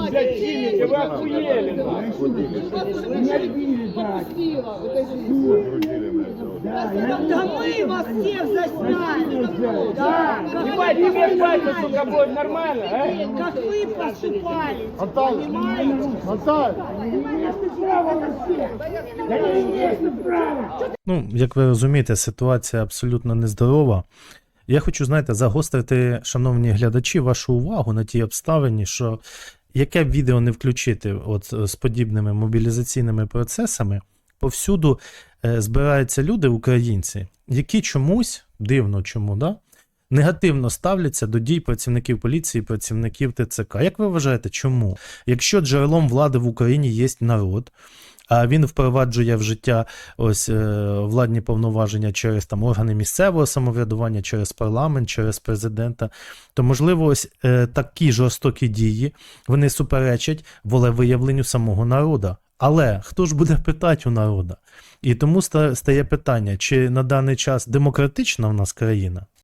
взять снимете, вы охуели. нахуй. Да мы вас всех засняли. Да, как Ебать, вы тебе хватит, поступали. сука, будет нормально, а? Как вы поступали. Понимаете? Ну, як ви розумієте, ситуація абсолютно нездорова. Я хочу, знаєте, загострити, шановні глядачі, вашу увагу на тій обставині, що яке б відео не включити от, е, з подібними мобілізаційними процесами, повсюду е, збираються люди, українці, які чомусь, дивно чому, да? Негативно ставляться до дій працівників поліції, працівників ТЦК. Як ви вважаєте, чому? Якщо джерелом влади в Україні є народ, а він впроваджує в життя ось е, владні повноваження через там органи місцевого самоврядування, через парламент, через президента, то можливо, ось е, такі жорстокі дії вони суперечать волевиявленню самого народу. Але хто ж буде питати у народа? І тому ста- стає питання, чи на даний час демократична в нас країна?